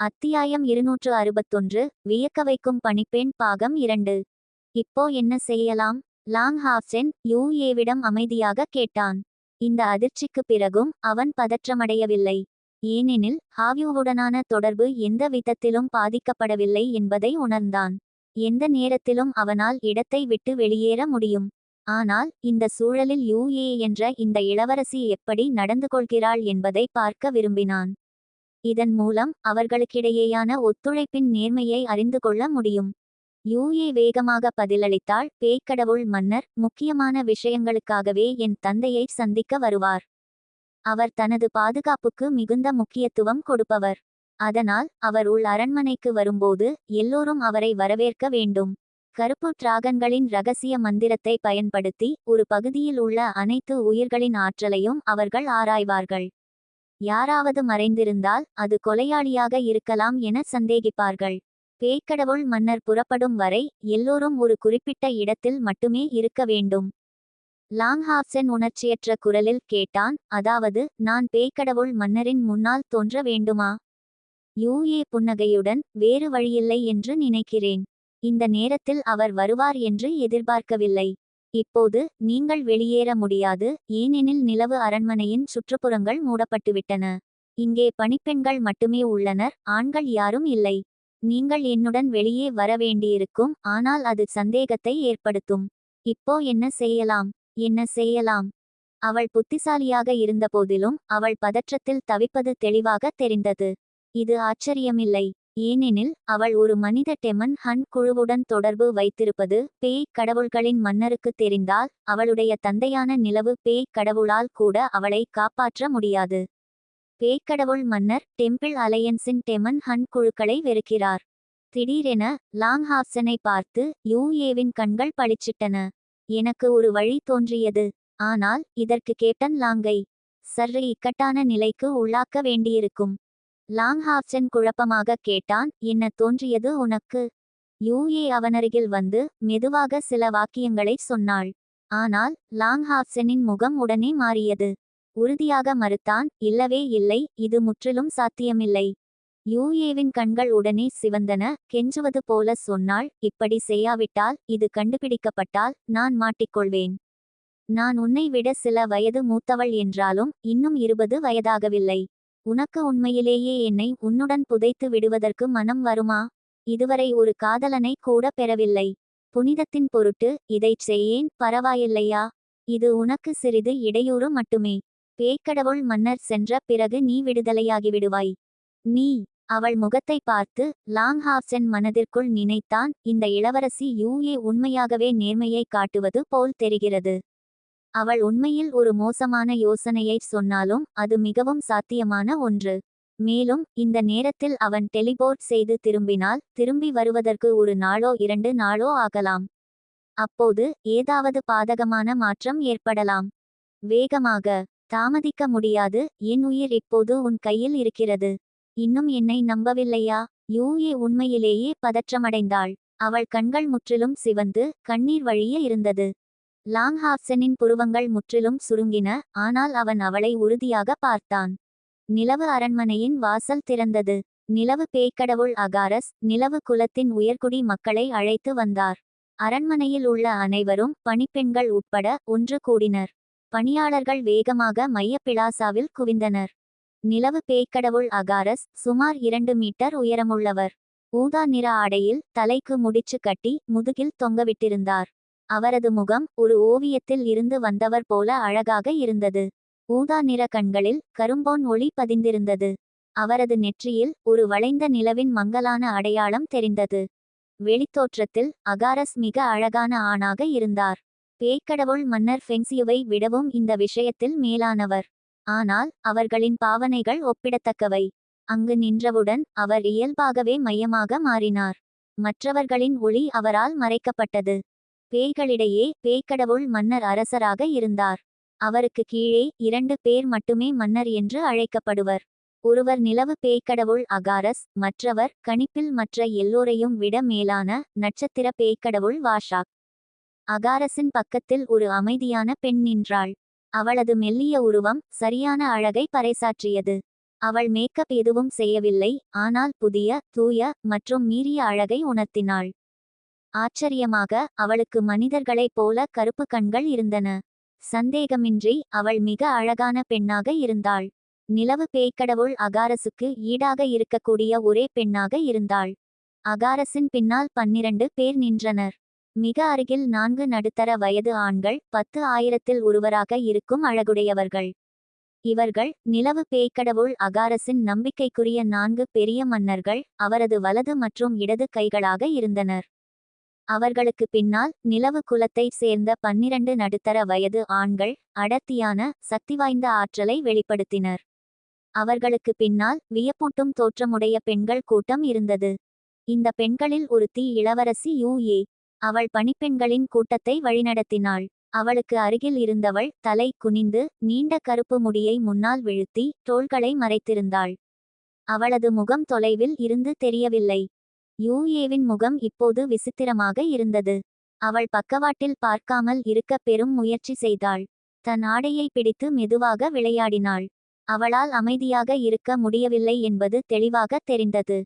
அத்தியாயம் இருநூற்று அறுபத்தொன்று வியக்க வைக்கும் பணிப்பெண் பாகம் இரண்டு. இப்போ என்ன செய்யலாம்? லாங் ஹாஃப்சென் யூஏவிடம் அமைதியாக கேட்டான். இந்த அதிர்ச்சிக்கு பிறகும் அவன் பதற்றமடையவில்லை. ஏனெனில் ஹாவ்யூவுடனான தொடர்பு எந்த விதத்திலும் பாதிக்கப்படவில்லை என்பதை உணர்ந்தான். எந்த நேரத்திலும் அவனால் இடத்தை விட்டு வெளியேற முடியும். ஆனால் இந்த சூழலில் யூஏ என்ற இந்த இளவரசி எப்படி நடந்து கொள்கிறாள் என்பதை பார்க்க விரும்பினான். இதன் மூலம் அவர்களுக்கிடையேயான ஒத்துழைப்பின் நேர்மையை அறிந்து கொள்ள முடியும். யூஏ வேகமாக பதிலளித்தாள். பேய்க்கடவுள் மன்னர் முக்கியமான விஷயங்களுக்காகவே என் தந்தையை சந்திக்க வருவார். அவர் தனது பாதுகாப்புக்கு மிகுந்த முக்கியத்துவம் கொடுப்பவர். அதனால் அவர் உள் அரண்மனைக்கு வரும்போது எல்லோரும் அவரை வரவேற்க வேண்டும். கருப்பு டிராகன்களின் ரகசிய மந்திரத்தை பயன்படுத்தி ஒரு பகுதியில் உள்ள அனைத்து உயிர்களின் ஆற்றலையும் அவர்கள் ஆராய்வார்கள். யாராவது மறைந்திருந்தால் அது கொலையாளியாக இருக்கலாம் என சந்தேகிப்பார்கள். பேய்க்கடவுள் மன்னர் புறப்படும் வரை எல்லோரும் ஒரு குறிப்பிட்ட இடத்தில் மட்டுமே இருக்க வேண்டும். லாங்ஹாப்சன் உணர்ச்சியற்ற குரலில் கேட்டான் அதாவது நான் பேய்க்கடவுள் மன்னரின் முன்னால் தோன்ற வேண்டுமா? யூஏ புன்னகையுடன் வேறு வழியில்லை என்று நினைக்கிறேன். இந்த நேரத்தில் அவர் வருவார் என்று எதிர்பார்க்கவில்லை. இப்போது நீங்கள் வெளியேற முடியாது ஏனெனில் நிலவு அரண்மனையின் சுற்றுப்புறங்கள் மூடப்பட்டுவிட்டன. இங்கே பணிப்பெண்கள் மட்டுமே உள்ளனர் ஆண்கள் யாரும் இல்லை. நீங்கள் என்னுடன் வெளியே வர வேண்டியிருக்கும் ஆனால் அது சந்தேகத்தை ஏற்படுத்தும். இப்போ என்ன செய்யலாம்? என்ன செய்யலாம்? அவள் புத்திசாலியாக இருந்தபோதிலும் அவள் பதற்றத்தில் தவிப்பது தெளிவாக தெரிந்தது. இது ஆச்சரியமில்லை. ஏனெனில் அவள் ஒரு மனித டெமன் ஹன் குழுவுடன் தொடர்பு வைத்திருப்பது பேய் கடவுள்களின் மன்னருக்கு தெரிந்தால் அவளுடைய தந்தையான நிலவு பேய் கடவுளால் கூட அவளை காப்பாற்ற முடியாது. பேய்க்கடவுள் மன்னர் டெம்பிள் அலையன்ஸின் டெமன் ஹன் குழுக்களை வெறுக்கிறார். திடீரென லாங்ஹாப்சனை பார்த்து யூஏவின் கண்கள் பளிச்சிட்டன. எனக்கு ஒரு வழி தோன்றியது. ஆனால் இதற்கு கேப்டன் லாங்கை. சற்று இக்கட்டான நிலைக்கு உள்ளாக்க வேண்டியிருக்கும். லாங்ஹாப்சன் குழப்பமாக கேட்டான் என்ன தோன்றியது உனக்கு? யூஏ அவனருகில் வந்து மெதுவாக சில வாக்கியங்களை சொன்னாள். ஆனால் லாங்ஹாப்சனின் முகம் உடனே மாறியது. உறுதியாக மறுத்தான் இல்லவே இல்லை இது முற்றிலும் சாத்தியமில்லை. யூஏவின் கண்கள் உடனே சிவந்தன கெஞ்சுவது போல சொன்னாள் இப்படி செய்யாவிட்டால் இது கண்டுபிடிக்கப்பட்டால் நான் மாட்டிக்கொள்வேன். நான் உன்னை விட சில வயது மூத்தவள் என்றாலும் இன்னும் இருபது வயதாகவில்லை. உனக்கு உண்மையிலேயே என்னை உன்னுடன் புதைத்து விடுவதற்கு மனம் வருமா? இதுவரை ஒரு காதலனை கூட பெறவில்லை. புனிதத்தின் பொருட்டு இதைச் செய்யேன் பரவாயில்லையா? இது உனக்கு சிறிது இடையூறு மட்டுமே. பேய்க்கடவுள் மன்னர் சென்ற பிறகு நீ விடுதலையாகிவிடுவாய். நீ அவள் முகத்தை பார்த்து லாங் ஹாப்சன் மனதிற்குள் நினைத்தான் இந்த இளவரசி யூஏ உண்மையாகவே நேர்மையை காட்டுவது போல் தெரிகிறது. அவள் உண்மையில் ஒரு மோசமான யோசனையை சொன்னாலும் அது மிகவும் சாத்தியமான ஒன்று. மேலும் இந்த நேரத்தில் அவன் டெலிபோர்ட் செய்து திரும்பினால் திரும்பி வருவதற்கு ஒரு நாளோ இரண்டு நாளோ ஆகலாம். அப்போது ஏதாவது பாதகமான மாற்றம் ஏற்படலாம். வேகமாக தாமதிக்க முடியாது என் உயிர் இப்போது உன் கையில் இருக்கிறது. இன்னும் என்னை நம்பவில்லையா? யூஏ உண்மையிலேயே பதற்றமடைந்தாள். அவள் கண்கள் முற்றிலும் சிவந்து கண்ணீர் வழிய இருந்தது. லாங்ஹாப்சனின் புருவங்கள் முற்றிலும் சுருங்கின ஆனால் அவன் அவளை உறுதியாக பார்த்தான். நிலவு அரண்மனையின் வாசல் திறந்தது. நிலவு பேய்க்கடவுள் அகாரஸ் நிலவு குலத்தின் உயர்குடி மக்களை அழைத்து வந்தார். அரண்மனையில் உள்ள அனைவரும் பணிப்பெண்கள் உட்பட ஒன்று கூடினர். பணியாளர்கள் வேகமாக மைய பிளாசாவில் குவிந்தனர். நிலவு பேய்க்கடவுள் அகாரஸ் சுமார் இரண்டு மீட்டர் உயரமுள்ளவர். ஊதா நிற ஆடையில் தலைக்கு முடிச்சு கட்டி முதுகில் தொங்கவிட்டிருந்தார். அவரது முகம் ஒரு ஓவியத்தில் இருந்து வந்தவர் போல அழகாக இருந்தது. ஊதா நிற கண்களில் கரும்போன் ஒளி பதிந்திருந்தது. அவரது நெற்றியில் ஒரு வளைந்த நிலவின் மங்கலான அடையாளம் தெரிந்தது. வெளித்தோற்றத்தில் அகாரஸ் மிக அழகான ஆணாக இருந்தார். பேய்க்கடவுள் மன்னர் ஃபெங்சியுவை விடவும் இந்த விஷயத்தில் மேலானவர். ஆனால் அவர்களின் பாவனைகள் ஒப்பிடத்தக்கவை. அங்கு நின்றவுடன் அவர் இயல்பாகவே மையமாக மாறினார். மற்றவர்களின் ஒளி அவரால் மறைக்கப்பட்டது. பேய்களிடையே பேய்க்கடவுள் மன்னர் அரசராக இருந்தார். அவருக்கு கீழே இரண்டு பேர் மட்டுமே மன்னர் என்று அழைக்கப்படுவர். ஒருவர் நிலவு பேய்க்கடவுள் அகாரஸ் மற்றவர் கணிப்பில் மற்ற எல்லோரையும் விட மேலான நட்சத்திர பேய்க்கடவுள் வாஷாக். அகாரஸின் பக்கத்தில் ஒரு அமைதியான பெண் நின்றாள். அவளது மெல்லிய உருவம் சரியான அழகை பறைசாற்றியது. அவள் மேக்கப் எதுவும் செய்யவில்லை ஆனால் புதிய தூய மற்றும் மீறிய அழகை உணர்த்தினாள். ஆச்சரியமாக அவளுக்கு மனிதர்களைப் போல கருப்பு கண்கள் இருந்தன. சந்தேகமின்றி அவள் மிக அழகான பெண்ணாக இருந்தாள். நிலவு பேய்க்கடவுள் அகாரசுக்கு ஈடாக இருக்கக்கூடிய ஒரே பெண்ணாக இருந்தாள். அகாரசின் பின்னால் பன்னிரண்டு பேர் நின்றனர். மிக அருகில் நான்கு நடுத்தர வயது ஆண்கள் பத்து ஆயிரத்தில் ஒருவராக இருக்கும் அழகுடையவர்கள். இவர்கள் நிலவு பேய்க்கடவுள் அகாரசின் நம்பிக்கைக்குரிய நான்கு பெரிய மன்னர்கள் அவரது வலது மற்றும் இடது கைகளாக இருந்தனர். அவர்களுக்கு பின்னால் நிலவு குலத்தைச் சேர்ந்த பன்னிரண்டு நடுத்தர வயது ஆண்கள் அடர்த்தியான சக்திவாய்ந்த ஆற்றலை வெளிப்படுத்தினர். அவர்களுக்கு பின்னால் வியப்பூட்டும் தோற்றமுடைய பெண்கள் கூட்டம் இருந்தது. இந்த பெண்களில் ஒருத்தி இளவரசி யூ ஏ. அவள் பணிப்பெண்களின் கூட்டத்தை வழிநடத்தினாள். அவளுக்கு அருகில் இருந்தவள் தலை குனிந்து நீண்ட கருப்பு முடியை முன்னால் விழுத்தி தோள்களை மறைத்திருந்தாள். அவளது முகம் தொலைவில் இருந்து தெரியவில்லை. யூஏவின் முகம் இப்போது விசித்திரமாக இருந்தது. அவள் பக்கவாட்டில் பார்க்காமல் இருக்க பெரும் முயற்சி செய்தாள். தன் ஆடையை பிடித்து மெதுவாக விளையாடினாள். அவளால் அமைதியாக இருக்க முடியவில்லை என்பது தெளிவாக தெரிந்தது.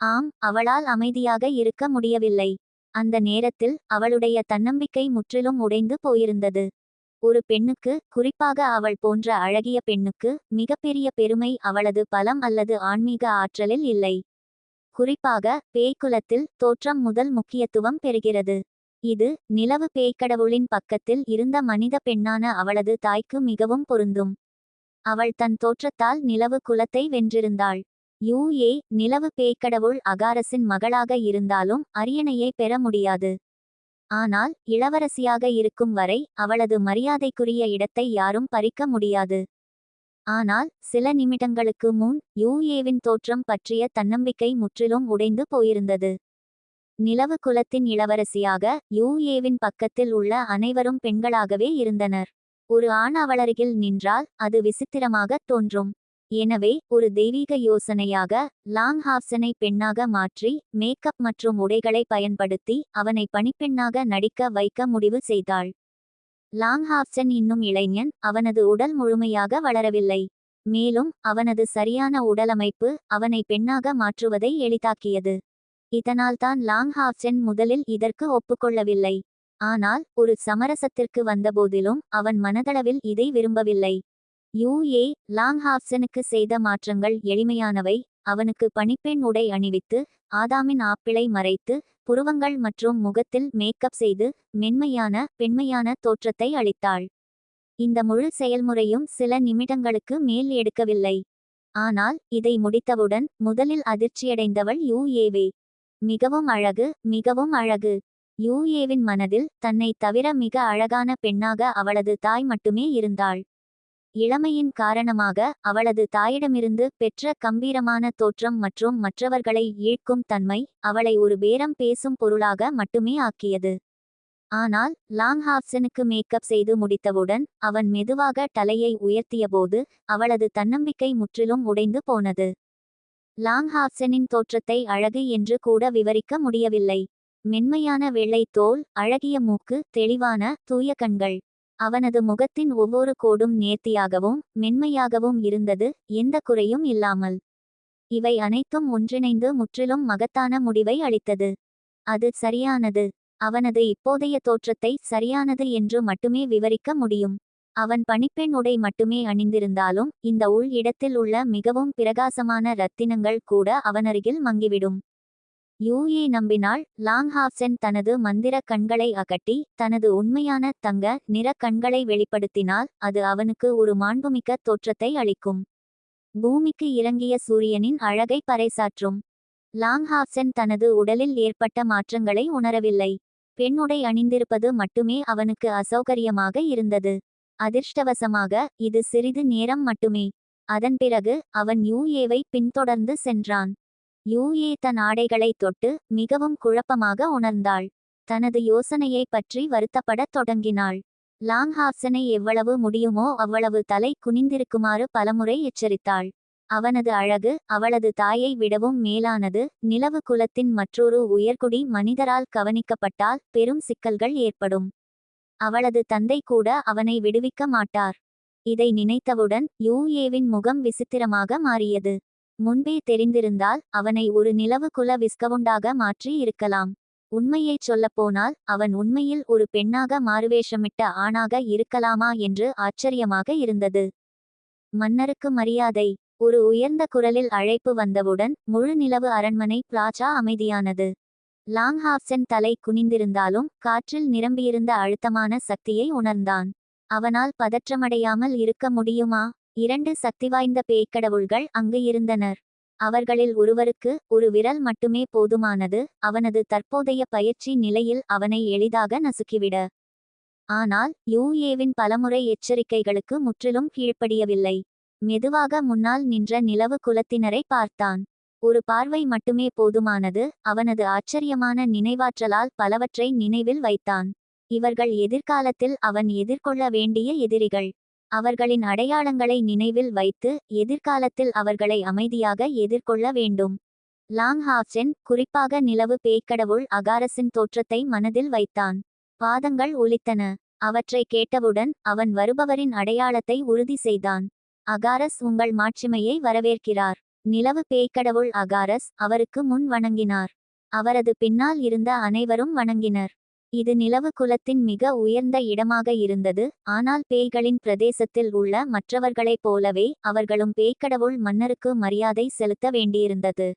ஆம் அவளால் அமைதியாக இருக்க முடியவில்லை. அந்த நேரத்தில் அவளுடைய தன்னம்பிக்கை முற்றிலும் உடைந்து போயிருந்தது. ஒரு பெண்ணுக்கு குறிப்பாக அவள் போன்ற அழகிய பெண்ணுக்கு மிகப்பெரிய பெருமை அவளது பலம் அல்லது ஆன்மீக ஆற்றலில் இல்லை. குறிப்பாக பேய்க்குலத்தில் தோற்றம் முதல் முக்கியத்துவம் பெறுகிறது. இது நிலவு பேய்க்கடவுளின் பக்கத்தில் இருந்த மனித பெண்ணான அவளது தாய்க்கு மிகவும் பொருந்தும். அவள் தன் தோற்றத்தால் நிலவு குலத்தை வென்றிருந்தாள். யூ. ஏ. நிலவு பேய்க்கடவுள் அகாரசின் மகளாக இருந்தாலும் அரியணையை பெற முடியாது. ஆனால் இளவரசியாக இருக்கும் வரை அவளது மரியாதைக்குரிய இடத்தை யாரும் பறிக்க முடியாது. ஆனால் சில நிமிடங்களுக்கு முன் யூஏவின் தோற்றம் பற்றிய தன்னம்பிக்கை முற்றிலும் உடைந்து போயிருந்தது. நிலவு குலத்தின் இளவரசியாக யூஏவின் பக்கத்தில் உள்ள அனைவரும் பெண்களாகவே இருந்தனர். ஒரு ஆண் அவளருகில் நின்றால் அது விசித்திரமாகத் தோன்றும். எனவே ஒரு தெய்வீக யோசனையாக லாங் ஹாப்சனை பெண்ணாக மாற்றி மேக்கப் மற்றும் உடைகளை பயன்படுத்தி அவனை பணிப்பெண்ணாக நடிக்க வைக்க முடிவு செய்தாள். லாங் ஹாப்சன் இன்னும் இளைஞன் அவனது உடல் முழுமையாக வளரவில்லை. மேலும் அவனது சரியான உடலமைப்பு அவனை பெண்ணாக மாற்றுவதை எளிதாக்கியது. இதனால்தான் லாங் ஹாப்சன் முதலில் இதற்கு ஒப்புக்கொள்ளவில்லை. ஆனால் ஒரு சமரசத்திற்கு வந்தபோதிலும் அவன் மனதளவில் இதை விரும்பவில்லை. யூ ஏ லாங் ஹாப்சனுக்கு செய்த மாற்றங்கள் எளிமையானவை அவனுக்கு பணிப்பெண் உடை அணிவித்து ஆதாமின் ஆப்பிளை மறைத்து புருவங்கள் மற்றும் முகத்தில் மேக்கப் செய்து மென்மையான பெண்மையான தோற்றத்தை அளித்தாள். இந்த முழு செயல்முறையும் சில நிமிடங்களுக்கு மேல் எடுக்கவில்லை. ஆனால் இதை முடித்தவுடன் முதலில் அதிர்ச்சியடைந்தவள் யூஏவே. மிகவும் அழகு மிகவும் அழகு. யூஏவின் மனதில் தன்னை தவிர மிக அழகான பெண்ணாக அவளது தாய் மட்டுமே இருந்தாள். இளமையின் காரணமாக அவளது தாயிடமிருந்து பெற்ற கம்பீரமான தோற்றம் மற்றும் மற்றவர்களை ஈழ்க்கும் தன்மை அவளை ஒரு பேரம் பேசும் பொருளாக மட்டுமே ஆக்கியது. ஆனால் லாங் ஹாப்சனுக்கு மேக்கப் செய்து முடித்தவுடன் அவன் மெதுவாக தலையை உயர்த்தியபோது அவளது தன்னம்பிக்கை முற்றிலும் உடைந்து போனது. லாங் ஹாப்சனின் தோற்றத்தை அழகு என்று கூட விவரிக்க முடியவில்லை. மென்மையான வெள்ளை தோல் அழகிய மூக்கு தெளிவான தூய கண்கள். அவனது முகத்தின் ஒவ்வொரு கோடும் நேர்த்தியாகவும் மென்மையாகவும் இருந்தது எந்த குறையும் இல்லாமல். இவை அனைத்தும் ஒன்றிணைந்து முற்றிலும் மகத்தான முடிவை அளித்தது. அது சரியானது. அவனது இப்போதைய தோற்றத்தை சரியானது என்று மட்டுமே விவரிக்க முடியும். அவன் பணிப்பெண் உடை மட்டுமே அணிந்திருந்தாலும் இந்த உள் இடத்தில் உள்ள மிகவும் பிரகாசமான ரத்தினங்கள் கூட அவனருகில் மங்கிவிடும். யூஏ நம்பினால் லாங் தனது மந்திர கண்களை அகட்டி தனது உண்மையான தங்க நிற கண்களை வெளிப்படுத்தினால் அது அவனுக்கு ஒரு மாண்புமிக்க தோற்றத்தை அளிக்கும். பூமிக்கு இறங்கிய சூரியனின் அழகை பறைசாற்றும். லாங் தனது உடலில் ஏற்பட்ட மாற்றங்களை உணரவில்லை. பெண்ணுடை அணிந்திருப்பது மட்டுமே அவனுக்கு அசௌகரியமாக இருந்தது. அதிர்ஷ்டவசமாக இது சிறிது நேரம் மட்டுமே. அதன் பிறகு அவன் யூஏவை பின்தொடர்ந்து சென்றான். யூஏ தன் ஆடைகளை தொட்டு மிகவும் குழப்பமாக உணர்ந்தாள். தனது யோசனையை பற்றி வருத்தப்படத் தொடங்கினாள். லாங்ஹாப்சனை எவ்வளவு முடியுமோ அவ்வளவு தலை குனிந்திருக்குமாறு பலமுறை எச்சரித்தாள். அவனது அழகு அவளது தாயை விடவும் மேலானது நிலவு குலத்தின் மற்றொரு உயர்குடி மனிதரால் கவனிக்கப்பட்டால் பெரும் சிக்கல்கள் ஏற்படும். அவளது தந்தை கூட அவனை விடுவிக்க மாட்டார். இதை நினைத்தவுடன் யூஏவின் முகம் விசித்திரமாக மாறியது. முன்பே தெரிந்திருந்தால் அவனை ஒரு நிலவு குல விஸ்கவுண்டாக மாற்றி இருக்கலாம். உண்மையைச் சொல்லப்போனால் அவன் உண்மையில் ஒரு பெண்ணாக மாறுவேஷமிட்ட ஆணாக இருக்கலாமா என்று ஆச்சரியமாக இருந்தது. மன்னருக்கு மரியாதை. ஒரு உயர்ந்த குரலில் அழைப்பு வந்தவுடன் முழு நிலவு அரண்மனை பிளாச்சா அமைதியானது. லாங்ஹாப்சன் தலை குனிந்திருந்தாலும் காற்றில் நிரம்பியிருந்த அழுத்தமான சக்தியை உணர்ந்தான். அவனால் பதற்றமடையாமல் இருக்க முடியுமா? இரண்டு சக்திவாய்ந்த பேய்க்கடவுள்கள் அங்கு இருந்தனர். அவர்களில் ஒருவருக்கு ஒரு விரல் மட்டுமே போதுமானது அவனது தற்போதைய பயிற்சி நிலையில் அவனை எளிதாக நசுக்கிவிட. ஆனால் யூஏவின் பலமுறை எச்சரிக்கைகளுக்கு முற்றிலும் கீழ்ப்படியவில்லை. மெதுவாக முன்னால் நின்ற நிலவு குலத்தினரை பார்த்தான். ஒரு பார்வை மட்டுமே போதுமானது அவனது ஆச்சரியமான நினைவாற்றலால் பலவற்றை நினைவில் வைத்தான். இவர்கள் எதிர்காலத்தில் அவன் எதிர்கொள்ள வேண்டிய எதிரிகள். அவர்களின் அடையாளங்களை நினைவில் வைத்து எதிர்காலத்தில் அவர்களை அமைதியாக எதிர்கொள்ள வேண்டும். லாங் ஹாப்சென் குறிப்பாக நிலவு பேய்க்கடவுள் அகாரஸின் தோற்றத்தை மனதில் வைத்தான். பாதங்கள் ஒலித்தன. அவற்றை கேட்டவுடன் அவன் வருபவரின் அடையாளத்தை உறுதி செய்தான். அகாரஸ் உங்கள் மாட்சிமையை வரவேற்கிறார். நிலவு பேய்க்கடவுள் அகாரஸ் அவருக்கு முன் வணங்கினார். அவரது பின்னால் இருந்த அனைவரும் வணங்கினர். இது நிலவு குலத்தின் மிக உயர்ந்த இடமாக இருந்தது. ஆனால் பேய்களின் பிரதேசத்தில் உள்ள மற்றவர்களைப் போலவே அவர்களும் பேய்க்கடவுள் மன்னருக்கு மரியாதை செலுத்த வேண்டியிருந்தது.